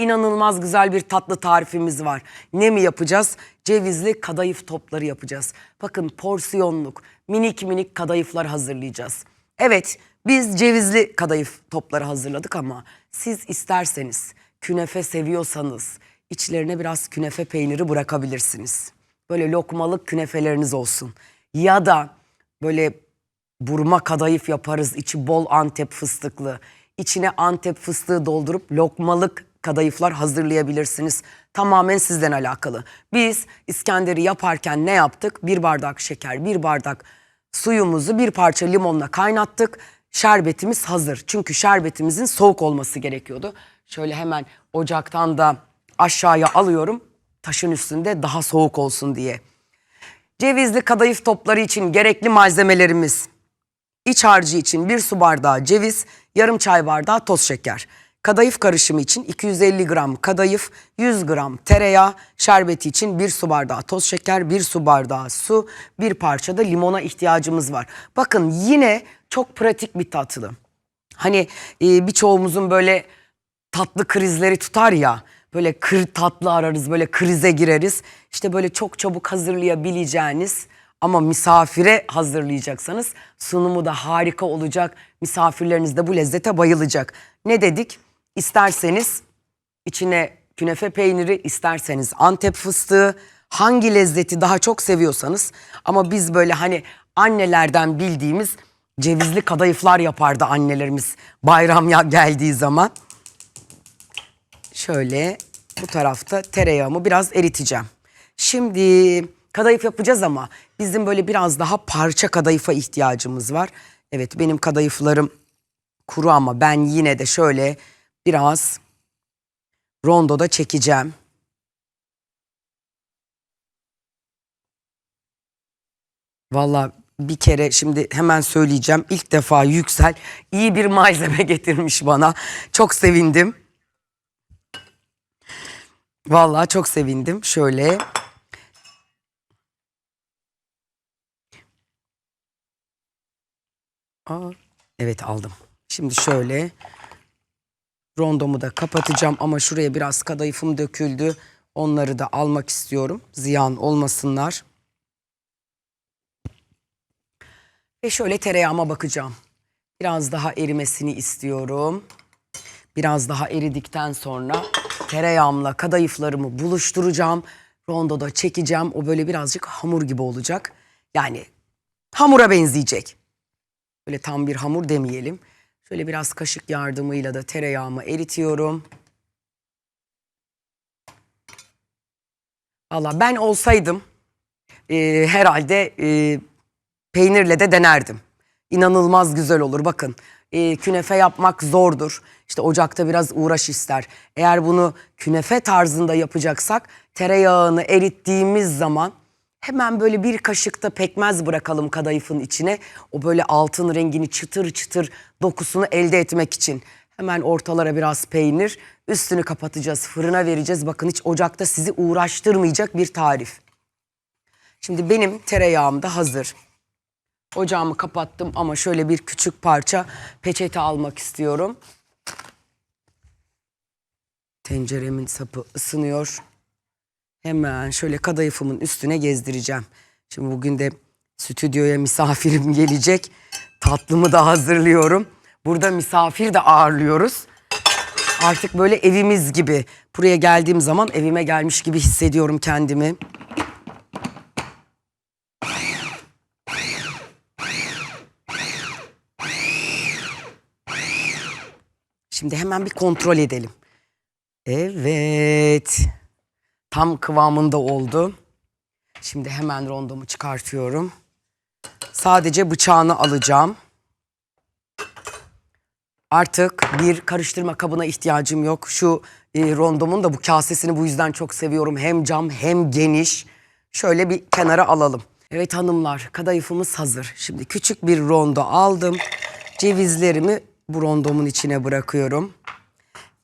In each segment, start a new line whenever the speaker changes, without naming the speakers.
inanılmaz güzel bir tatlı tarifimiz var. Ne mi yapacağız? Cevizli kadayıf topları yapacağız. Bakın porsiyonluk minik minik kadayıflar hazırlayacağız. Evet biz cevizli kadayıf topları hazırladık ama siz isterseniz künefe seviyorsanız içlerine biraz künefe peyniri bırakabilirsiniz. Böyle lokmalık künefeleriniz olsun. Ya da böyle burma kadayıf yaparız. içi bol Antep fıstıklı. İçine Antep fıstığı doldurup lokmalık kadayıflar hazırlayabilirsiniz. Tamamen sizden alakalı. Biz İskender'i yaparken ne yaptık? Bir bardak şeker, bir bardak suyumuzu bir parça limonla kaynattık. Şerbetimiz hazır. Çünkü şerbetimizin soğuk olması gerekiyordu. Şöyle hemen ocaktan da aşağıya alıyorum. Taşın üstünde daha soğuk olsun diye. Cevizli kadayıf topları için gerekli malzemelerimiz. İç harcı için 1 su bardağı ceviz, yarım çay bardağı toz şeker. Kadayıf karışımı için 250 gram kadayıf, 100 gram tereyağı, şerbeti için 1 su bardağı toz şeker, 1 su bardağı su, bir parça da limona ihtiyacımız var. Bakın yine çok pratik bir tatlı. Hani e, birçoğumuzun böyle tatlı krizleri tutar ya. Böyle kır tatlı ararız, böyle krize gireriz. İşte böyle çok çabuk hazırlayabileceğiniz ama misafire hazırlayacaksanız sunumu da harika olacak. Misafirleriniz de bu lezzete bayılacak. Ne dedik? İsterseniz içine künefe peyniri, isterseniz Antep fıstığı, hangi lezzeti daha çok seviyorsanız ama biz böyle hani annelerden bildiğimiz cevizli kadayıflar yapardı annelerimiz bayram ya geldiği zaman. Şöyle bu tarafta tereyağımı biraz eriteceğim. Şimdi kadayıf yapacağız ama bizim böyle biraz daha parça kadayıfa ihtiyacımız var. Evet benim kadayıflarım kuru ama ben yine de şöyle biraz rondoda çekeceğim. Valla bir kere şimdi hemen söyleyeceğim. İlk defa Yüksel iyi bir malzeme getirmiş bana. Çok sevindim. Vallahi çok sevindim. Şöyle. Aa, evet aldım. Şimdi şöyle rondomu da kapatacağım ama şuraya biraz kadayıfım döküldü. Onları da almak istiyorum. Ziyan olmasınlar. Ve şöyle tereyağıma bakacağım. Biraz daha erimesini istiyorum. Biraz daha eridikten sonra tereyağımla kadayıflarımı buluşturacağım. Rondoda çekeceğim. O böyle birazcık hamur gibi olacak. Yani hamura benzeyecek. Böyle tam bir hamur demeyelim. Şöyle biraz kaşık yardımıyla da tereyağımı eritiyorum. Valla ben olsaydım e, herhalde e, peynirle de denerdim. İnanılmaz güzel olur bakın. E, künefe yapmak zordur. İşte ocakta biraz uğraş ister. Eğer bunu künefe tarzında yapacaksak tereyağını erittiğimiz zaman hemen böyle bir kaşıkta pekmez bırakalım kadayıfın içine. O böyle altın rengini çıtır çıtır dokusunu elde etmek için. Hemen ortalara biraz peynir, üstünü kapatacağız, fırına vereceğiz. Bakın hiç ocakta sizi uğraştırmayacak bir tarif. Şimdi benim tereyağım da hazır. Ocağımı kapattım ama şöyle bir küçük parça peçete almak istiyorum. Tenceremin sapı ısınıyor. Hemen şöyle kadayıfımın üstüne gezdireceğim. Şimdi bugün de stüdyoya misafirim gelecek. Tatlımı da hazırlıyorum. Burada misafir de ağırlıyoruz. Artık böyle evimiz gibi. Buraya geldiğim zaman evime gelmiş gibi hissediyorum kendimi. Şimdi hemen bir kontrol edelim. Evet. Tam kıvamında oldu. Şimdi hemen rondomu çıkartıyorum. Sadece bıçağını alacağım. Artık bir karıştırma kabına ihtiyacım yok. Şu e, rondomun da bu kasesini bu yüzden çok seviyorum. Hem cam hem geniş. Şöyle bir kenara alalım. Evet hanımlar kadayıfımız hazır. Şimdi küçük bir rondo aldım. Cevizlerimi bu rondomun içine bırakıyorum.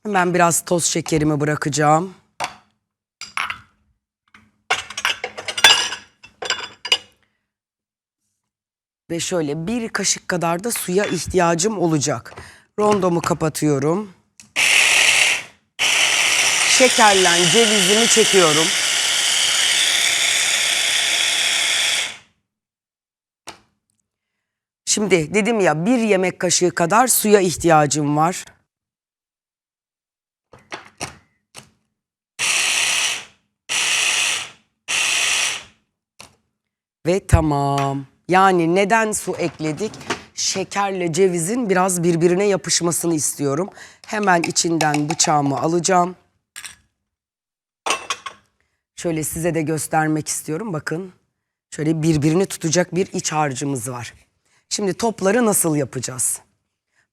Hemen biraz toz şekerimi bırakacağım. Ve şöyle bir kaşık kadar da suya ihtiyacım olacak. Rondomu kapatıyorum. şekerle cevizimi çekiyorum. Şimdi dedim ya bir yemek kaşığı kadar suya ihtiyacım var. Ve tamam. Yani neden su ekledik? Şekerle cevizin biraz birbirine yapışmasını istiyorum. Hemen içinden bıçağımı alacağım. Şöyle size de göstermek istiyorum. Bakın şöyle birbirini tutacak bir iç harcımız var. Şimdi topları nasıl yapacağız?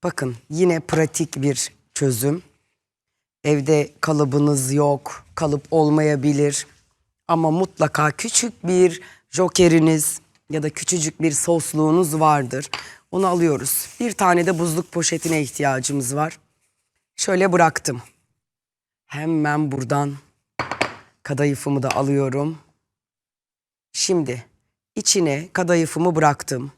Bakın yine pratik bir çözüm. Evde kalıbınız yok, kalıp olmayabilir. Ama mutlaka küçük bir jokeriniz ya da küçücük bir sosluğunuz vardır. Onu alıyoruz. Bir tane de buzluk poşetine ihtiyacımız var. Şöyle bıraktım. Hemen buradan kadayıfımı da alıyorum. Şimdi içine kadayıfımı bıraktım.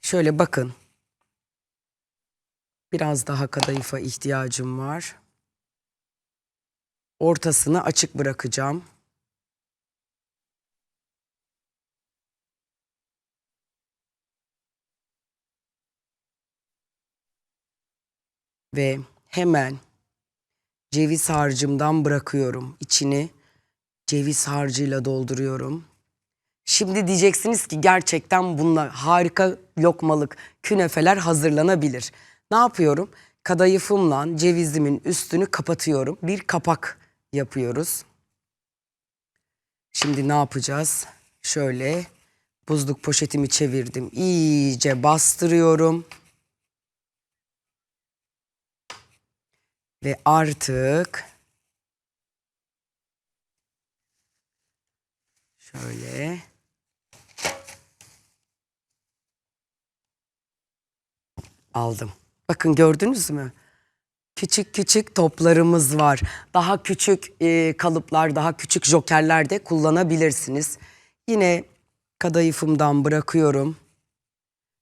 Şöyle bakın. Biraz daha kadayıfa ihtiyacım var. Ortasını açık bırakacağım. Ve hemen ceviz harcımdan bırakıyorum. İçini ceviz harcıyla dolduruyorum. Şimdi diyeceksiniz ki gerçekten bunlar harika lokmalık künefeler hazırlanabilir. Ne yapıyorum? Kadayıfımla cevizimin üstünü kapatıyorum. Bir kapak yapıyoruz. Şimdi ne yapacağız? Şöyle buzluk poşetimi çevirdim. İyice bastırıyorum. Ve artık şöyle aldım. Bakın gördünüz mü? Küçük küçük toplarımız var. Daha küçük e, kalıplar, daha küçük jokerler de kullanabilirsiniz. Yine kadayıfımdan bırakıyorum.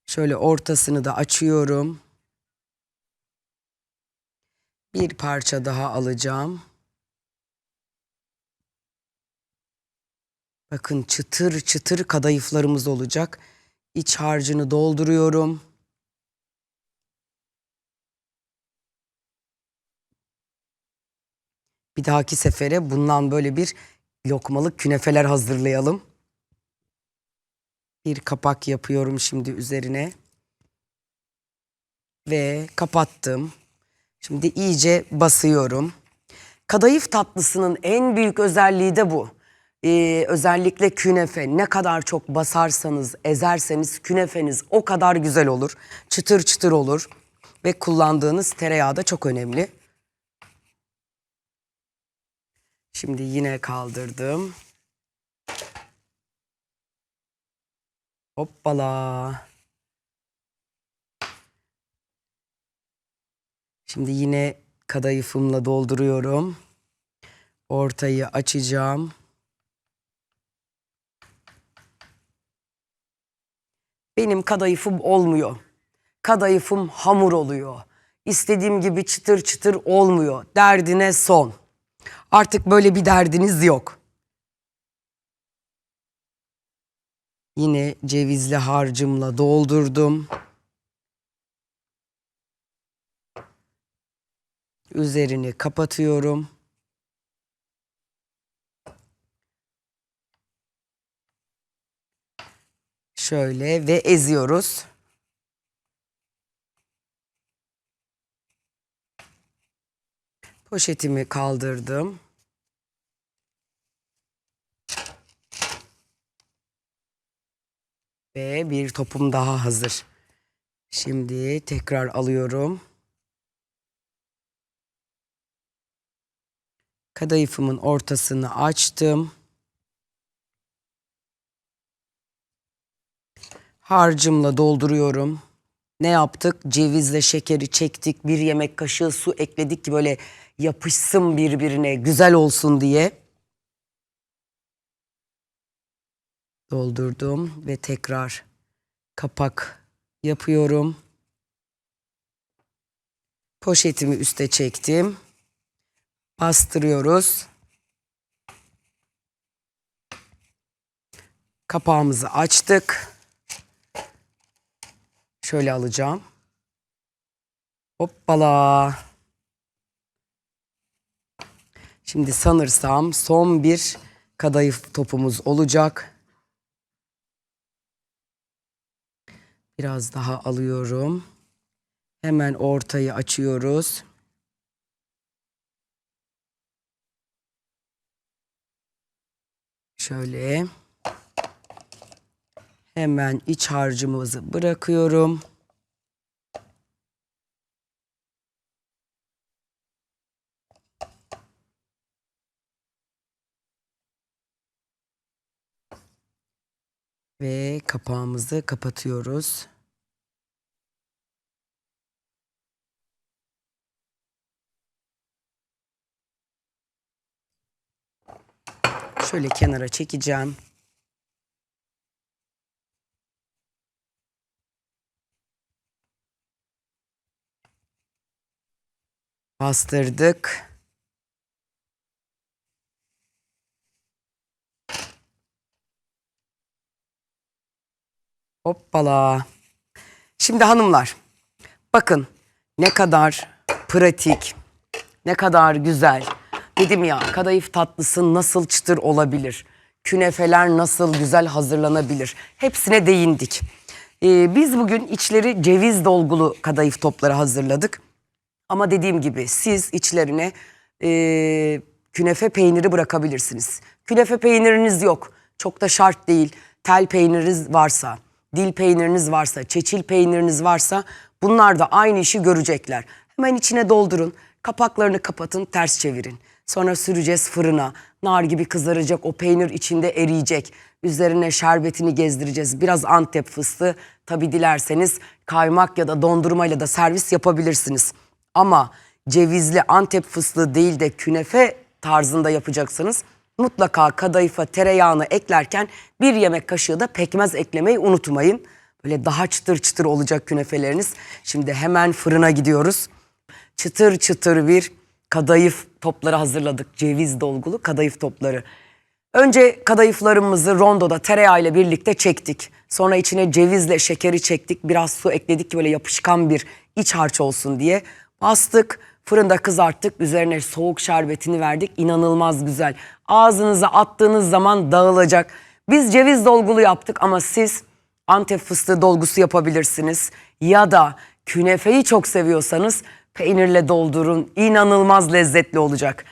Şöyle ortasını da açıyorum. Bir parça daha alacağım. Bakın çıtır çıtır kadayıflarımız olacak. İç harcını dolduruyorum. Bir dahaki sefere bundan böyle bir lokmalık künefeler hazırlayalım. Bir kapak yapıyorum şimdi üzerine. Ve kapattım. Şimdi iyice basıyorum. Kadayıf tatlısının en büyük özelliği de bu. Ee, özellikle künefe ne kadar çok basarsanız, ezerseniz künefeniz o kadar güzel olur. Çıtır çıtır olur ve kullandığınız tereyağı da çok önemli. Şimdi yine kaldırdım. Hoppala. Şimdi yine kadayıfımla dolduruyorum. Ortayı açacağım. Benim kadayıfım olmuyor. Kadayıfım hamur oluyor. İstediğim gibi çıtır çıtır olmuyor. Derdine son. Artık böyle bir derdiniz yok. Yine cevizli harcımla doldurdum. Üzerini kapatıyorum. Şöyle ve eziyoruz. Poşetimi kaldırdım. Ve bir topum daha hazır. Şimdi tekrar alıyorum. Kadayıfımın ortasını açtım. Harcımla dolduruyorum. Ne yaptık? Cevizle şekeri çektik. Bir yemek kaşığı su ekledik ki böyle yapışsın birbirine, güzel olsun diye. Doldurdum ve tekrar kapak yapıyorum. Poşetimi üste çektim. Bastırıyoruz. Kapağımızı açtık. Şöyle alacağım. Hoppala. Şimdi sanırsam son bir kadayıf topumuz olacak. Biraz daha alıyorum. Hemen ortayı açıyoruz. Şöyle. Hemen iç harcımızı bırakıyorum. Ve kapağımızı kapatıyoruz. Şöyle kenara çekeceğim. Bastırdık. Hoppala. Şimdi hanımlar bakın ne kadar pratik, ne kadar güzel. Dedim ya kadayıf tatlısı nasıl çıtır olabilir? Künefeler nasıl güzel hazırlanabilir? Hepsine değindik. Ee, biz bugün içleri ceviz dolgulu kadayıf topları hazırladık. Ama dediğim gibi siz içlerine e, künefe peyniri bırakabilirsiniz. Künefe peyniriniz yok. Çok da şart değil. Tel peyniriniz varsa, dil peyniriniz varsa, çeçil peyniriniz varsa bunlar da aynı işi görecekler. Hemen içine doldurun. Kapaklarını kapatın, ters çevirin. Sonra süreceğiz fırına. Nar gibi kızaracak, o peynir içinde eriyecek. Üzerine şerbetini gezdireceğiz. Biraz Antep fıstığı. Tabi dilerseniz kaymak ya da dondurmayla da servis yapabilirsiniz. Ama cevizli Antep fıstığı değil de künefe tarzında yapacaksınız. Mutlaka kadayıfa tereyağını eklerken bir yemek kaşığı da pekmez eklemeyi unutmayın. Böyle daha çıtır çıtır olacak künefeleriniz. Şimdi hemen fırına gidiyoruz. Çıtır çıtır bir kadayıf topları hazırladık. Ceviz dolgulu kadayıf topları. Önce kadayıflarımızı rondoda tereyağıyla birlikte çektik. Sonra içine cevizle şekeri çektik. Biraz su ekledik ki böyle yapışkan bir iç harç olsun diye. Bastık, fırında kızarttık. Üzerine soğuk şerbetini verdik. İnanılmaz güzel. Ağzınıza attığınız zaman dağılacak. Biz ceviz dolgulu yaptık ama siz Antep fıstığı dolgusu yapabilirsiniz. Ya da künefeyi çok seviyorsanız peynirle doldurun. İnanılmaz lezzetli olacak.